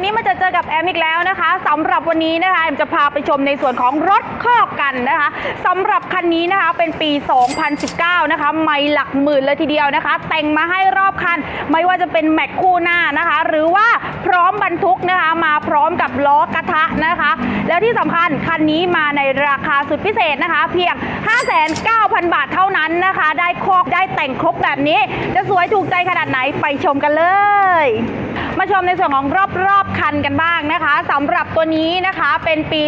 วันนี้มาจะเจอกับแอมอีกแล้วนะคะสำหรับวันนี้นะคะแอมจะพาไปชมในส่วนของรถข้อกันนะคะสำหรับคันนี้นะคะเป็นปี 2019 นะคะ ไม่หลักหมื่นเลยทีเดียวนะคะ แต่งมาให้รอบคัน ไม่ว่าจะเป็นแม็กคู่หน้านะคะ หรือว่าพร้อมบรรทุกนะคะ มาพร้อมกับล้อกระทะนะคะ แล้วที่สำคัญคันนี้มาในราคาสุดพิเศษนะคะ เพียง 59,000 บาทเท่านั้นนะคะ ได้คอบได้แต่งครบแบบนี้ จะสวยถูกใจขนาดไหนไปชมกันเลย มาชมในส่วนของรอบๆคันกันบ้างนะคะสำหรับตัวนี้นะคะเป็นปี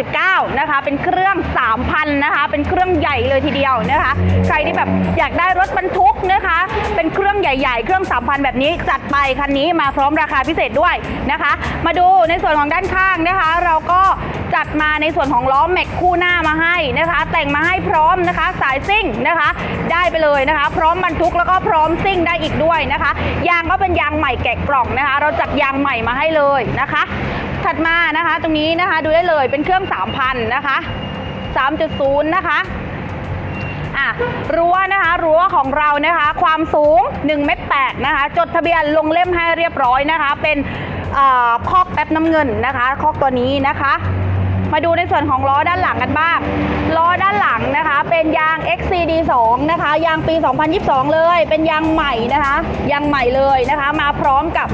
2019 นะคะ เป็นเครื่อง 3,000 นะคะ เป็นเครื่องใหญ่เลยทีเดียวนะคะ ใครที่แบบอยากได้รถบรรทุกนะคะ เป็นเครื่องใหญ่ๆ เครื่อง 3,000 แบบนี้จัดไปคันนี้มาพร้อมราคาพิเศษด้วยนะคะ มาดูในส่วนของด้านข้างนะคะเรา จัดมาในส่วนของล้อแม็กคู่หน้ามาให้นะคะ แต่งมาให้พร้อมนะคะ สายซิ่งนะคะ ได้ไปเลยนะคะ พร้อมบรรทุกแล้วก็พร้อมซิ่งได้อีกด้วยนะคะ ยางก็เป็นยางใหม่แกะกล่องนะคะ เราจัดยางใหม่มาให้เลยนะคะ ถัดมานะคะ ตรงนี้นะคะดูได้เลยเป็นเครื่อง3,000นะคะ3.0 นะคะอะรั้วนะคะรั้วของเรานะคะ ความสูง1เมตร8นะคะ จดทะเบียนลงเล่มให้เรียบร้อยนะคะ เป็นอคอกแป๊บน้ำเงินนะคะคอกตัวนี้นะคะ มาดูในส่วนของล้อด้านหลังกันบ้าง ล้อด้านหลังนะคะ เป็นยาง XCD 2 นะคะ ยางปี 2022 เลย เป็นยางใหม่นะคะ ยางใหม่เลยนะคะ มาพร้อมกับ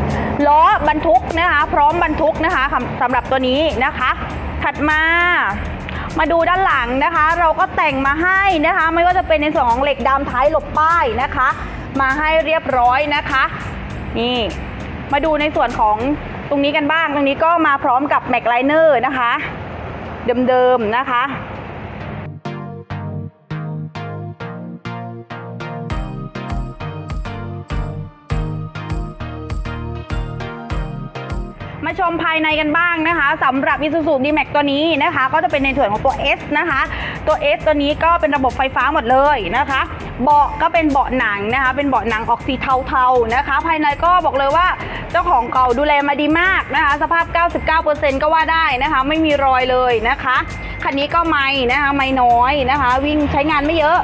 ล้อบรรทุกนะคะ พร้อมบรรทุกนะคะสำหรับตัวนี้นะคะ ถัดมามาดูด้านหลังนะคะ เราก็แต่งมาให้นะคะ ไม่ว่าจะเป็นในส่วนของเหล็กดำท้ายหลบป้ายนะคะ มาให้เรียบร้อยนะคะ นี่ มาดูในส่วนของตรงนี้กันบ้าง ตรงนี้ก็มาพร้อมกับแม็กไลเนอร์นะคะ เดิมๆนะคะ มาชมภายในกันบ้างนะคะสำหรับ Isuzu D-Max ตัวนี้นะคะ ก็จะเป็นในส่วนของตัว S นะคะ ตัว S ตัวนี้ก็เป็นระบบไฟฟ้าหมดเลยนะคะ เบาะก็เป็นเบาะหนังนะคะ เป็นเบาะหนังออกสีเทาๆนะคะ ภายในก็บอกเลยว่าเจ้าของเก่าดูแลมาดีมากนะคะ สภาพ 99%ก็ว่าได้นะคะ ไม่มีรอยเลยนะคะคันนี้ก็ไม่นะคะไม่น้อยนะคะ วิ่งใช้งานไม่เยอะ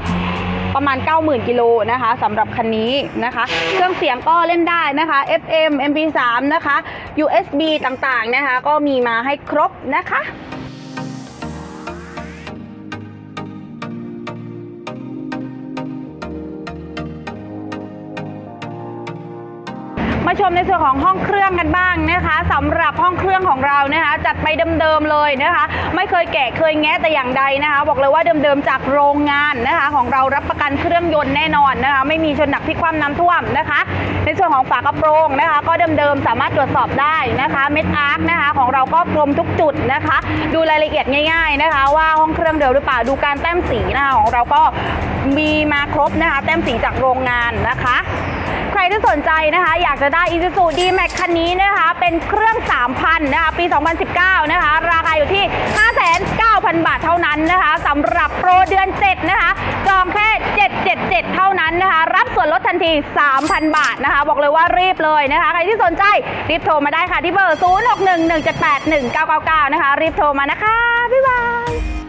ประมาณ 90,000กิโลนะคะสำหรับคันนี้นะคะ เครื่องเสียงก็เล่นได้นะคะ FM MP3 นะคะ USB ต่างๆนะคะ ก็มีมาให้ครบนะคะ มาชมในส่วนของห้องเครื่องกันบ้างนะคะสำหรับห้องเครื่องของเรานะคะ จัดไปเดิมๆเลยนะคะ ไม่เคยแกะเคยแงะแต่อย่างใดนะคะ บอกเลยว่าเดิมๆจากโรงงานนะคะ ของเรารับประกันเครื่องยนต์แน่นอนนะคะ ไม่มีชนหนักพิคว่ำน้ำท่วมนะคะ ในส่วนของฝากระโปรงนะคะ ก็เดิมๆสามารถตรวจสอบได้นะคะเม็ดอาร์คนะคะของเราก็กลมทุกจุดนะคะ ดูรายละเอียดง่าย ๆนะคะ ว่าห้องเครื่องเดิมหรือเปล่าดูการแต้มสีนะคะของเราก็มีมาครบนะคะ แต้มสีจากโรงงานนะคะ ใครที่สนใจนะคะ อยากจะได้ Isuzu D-Max คันนี้นะคะ เป็นเครื่อง 3,000 นะคะ ปี 2019 นะคะ ราคาอยู่ที่ 59,000 บาทเท่านั้นนะคะสำหรับโปรเดือน 7 นะคะ จองแค่ 777 เท่านั้นนะคะ รับส่วนลดทันที 3,000 บาทนะคะ บอกเลยว่ารีบเลยนะคะ ใครที่สนใจ รีบโทรมาได้ค่ะที่เบอร์ 0611781999 นะคะ รีบโทรมานะคะ บ๊ายบาย